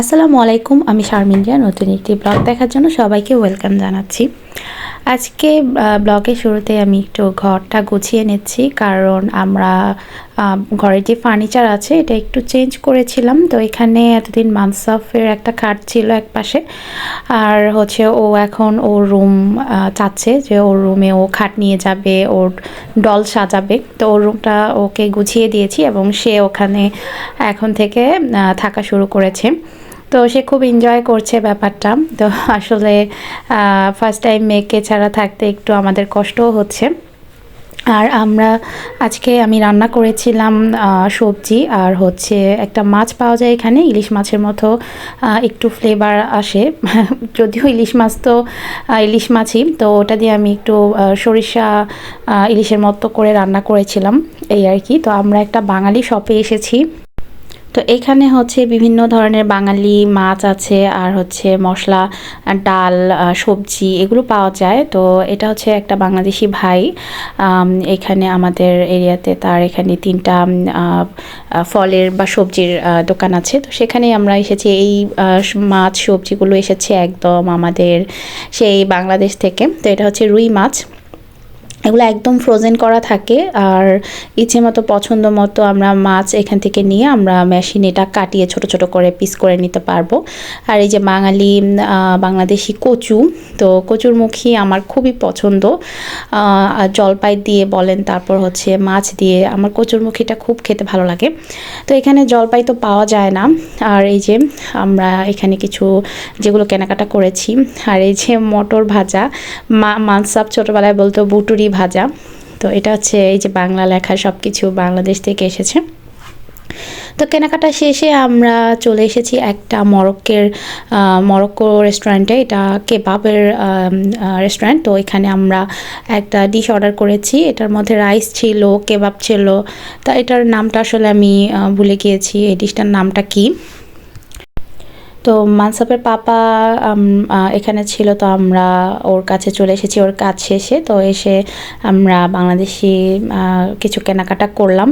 আসসালামু আলাইকুম, আমি শারমিন নতুন একটি ব্লগ দেখার জন্য সবাইকে ওয়েলকাম জানাচ্ছি। আজকে ব্লগের শুরুতে আমি একটু ঘরটা গুছিয়ে নিচ্ছি, কারণ আমরা ঘরের যে ফার্নিচার আছে, এটা একটু চেঞ্জ করেছিলাম। তো এখানে এতদিন মানসাফের একটা খাট ছিল এক পাশে আর হচ্ছে ও এখন ওর রুম চাচ্ছে যে ওর রুমে ও খাট নিয়ে যাবে, ওর ডল সাজাবে। তো ওর রুমটা ওকে গুছিয়ে দিয়েছি এবং সে ওখানে এখন থেকে থাকা শুরু করেছে। তো সে খুব এনজয় করছে ব্যাপারটা। তো আসলে ফার্স্ট টাইম মেয়েকে ছাড়া থাকতে একটু আমাদের কষ্টও হচ্ছে। আর আমরা আজকে আমি রান্না করেছিলাম সবজি আর হচ্ছে একটা মাছ পাওয়া যায় এখানে, ইলিশ মাছের মতো একটু ফ্লেভার আসে। যদিও ইলিশ মাছ তো ইলিশ মাছই, তো ওটা দিয়ে আমি একটু সরিষা ইলিশের মতো করে রান্না করেছিলাম, এই আর কি। তো আমরা একটা বাঙালি শপে এসেছি। তো এখানে হচ্ছে বিভিন্ন ধরনের বাঙালি মাছ আছে, আর হচ্ছে মশলা ডাল সবজি এগুলো পাওয়া যায়। তো এটা হচ্ছে একটা বাংলাদেশি ভাই এখানে আমাদের এরিয়াতে তার এখানে তিনটা ফলের বা সবজির দোকান আছে। তো সেখানে আমরা এসেছি। এই মাছ, সবজিগুলো এসেছে একদম আমাদের সেই বাংলাদেশ থেকে। তো এটা হচ্ছে রুই মাছ। এগুলো একদম ফ্রোজেন করা থাকে। আর ইচ্ছে মতো, পছন্দ মতো আমরা মাছ এখান থেকে নিয়ে আমরা মেশিনে এটা কাটিয়ে ছোট ছোট করে পিস করে নিতে পারব। আর এই যে বাঙালি বাংলাদেশি কচু, তো কচুর মুখী আমার খুবই পছন্দ। আর জলপাই দিয়ে বলেন, তারপর হচ্ছে মাছ দিয়ে, আমার কচুর মুখীটা খুব খেতে ভালো লাগে। তো এখানে জলপাই তো পাওয়া যায় না। আর এই যে আমরা এখানে কিছু যেগুলো কেনাকাটা করেছি, আর এই যে মটর ভাজা, মা মানসাপ ছোটোবেলায় বলতো, বুটুরি ভাজা। তো এটা হচ্ছে এই যে বাংলা লেখা সব কিছু বাংলাদেশ থেকে এসেছে। তো কেনাকাটা শেষে আমরা চলে এসেছি একটা মরক্কের মরক্কো রেস্টুরেন্টে এটা কেবাবের রেস্টুরেন্ট তো এখানে আমরা একটা ডিশ অর্ডার করেছি। এটার মধ্যে রাইস ছিল কেবাব ছিল। তা এটার নামটা আসলে আমি ভুলে গিয়েছি। এই ডিশটার নামটা কি? তো মানসাপের পাপা এখানে ছিল, তো আমরা ওর কাছে চলে এসেছি, ওর কাজ শেষে। তো এসে আমরা বাংলাদেশি কিছু কেনাকাটা করলাম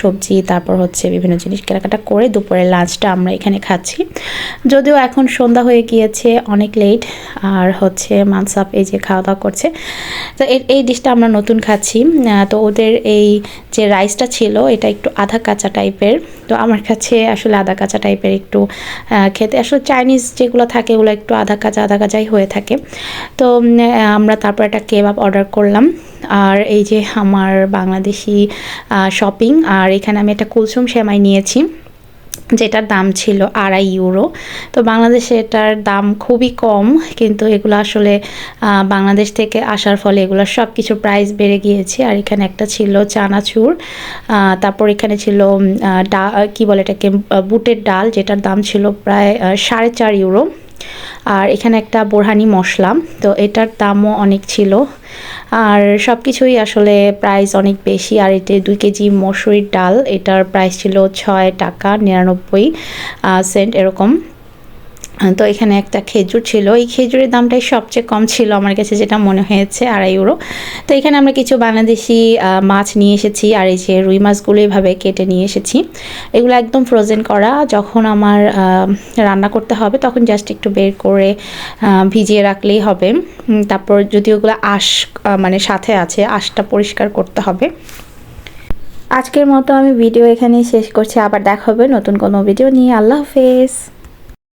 সবজি, তারপর হচ্ছে বিভিন্ন জিনিস কেনাকাটা করে দুপুরের লাঞ্চটা আমরা এখানে খাচ্ছি। যদিও এখন সন্ধ্যা হয়ে গিয়েছে, অনেক লেট আর হচ্ছে মানসাপ এই যে খাওয়া দাওয়া করছে। তো এই ডিশটা আমরা নতুন খাচ্ছি। তো ওদের এই যে রাইসটা ছিল, এটা একটু আধা কাঁচা টাইপের তো আমার কাছে আসলে আধা কাঁচা টাইপের একটু খেতে আসলে চাইনিজ যেগুলো থাকে ওগুলো একটু আধা কাজা আধা কাজাই হয়ে থাকে। তো আমরা তারপর একটা কেবাব অর্ডার করলাম। আর এই যে আমার বাংলাদেশি শপিং আর এখানে আমি একটা কুলসুম সেমাই নিয়েছি। যেটার দাম ছিল আড়াই ইউরো। তো বাংলাদেশে এটার দাম খুবই কম, কিন্তু এগুলো আসলে বাংলাদেশ থেকে আসার ফলে এগুলো সব কিছু প্রাইস বেড়ে গিয়েছে। আর এখানে একটা ছিল চানাচুর তারপর এখানে ছিল ডা, কী বলে এটাকে বুটের ডাল, যেটার দাম ছিল প্রায় সাড়ে চার ইউরো। আর এখানে একটা বোরহানি মশলা, তো এটার দামও অনেক ছিল। আর সব কিছুই আসলে প্রাইস অনেক বেশি, আর এতে দুই কেজি মসুরির ডাল, এটার প্রাইস ছিল ছয় টাকা নিরানব্বই সেন্ট এরকম। তো এখানে একটা খেজুর ছিল। এই খেজুরের দামটাই সবচেয়ে কম ছিল আমার কাছে যেটা মনে হয়েছে, আড়াই ইউরো। তো এখানে আমরা কিছু বাংলাদেশি মাছ নিয়ে এসেছি আর এই যে রুই মাছগুলো এভাবে কেটে নিয়ে এসেছি। এগুলো একদম ফ্রোজেন করা। যখন আমার রান্না করতে হবে তখন জাস্ট একটু বের করে ভিজিয়ে রাখলেই হবে। তারপর যদি ওগুলো আঁশ মানে সাথে আছে, আঁশটা পরিষ্কার করতে হবে। আজকের মতো আমি ভিডিও এখানেই শেষ করছি। আবার দেখা হবে নতুন কোনো ভিডিও নিয়ে। আল্লাহ হাফেজ।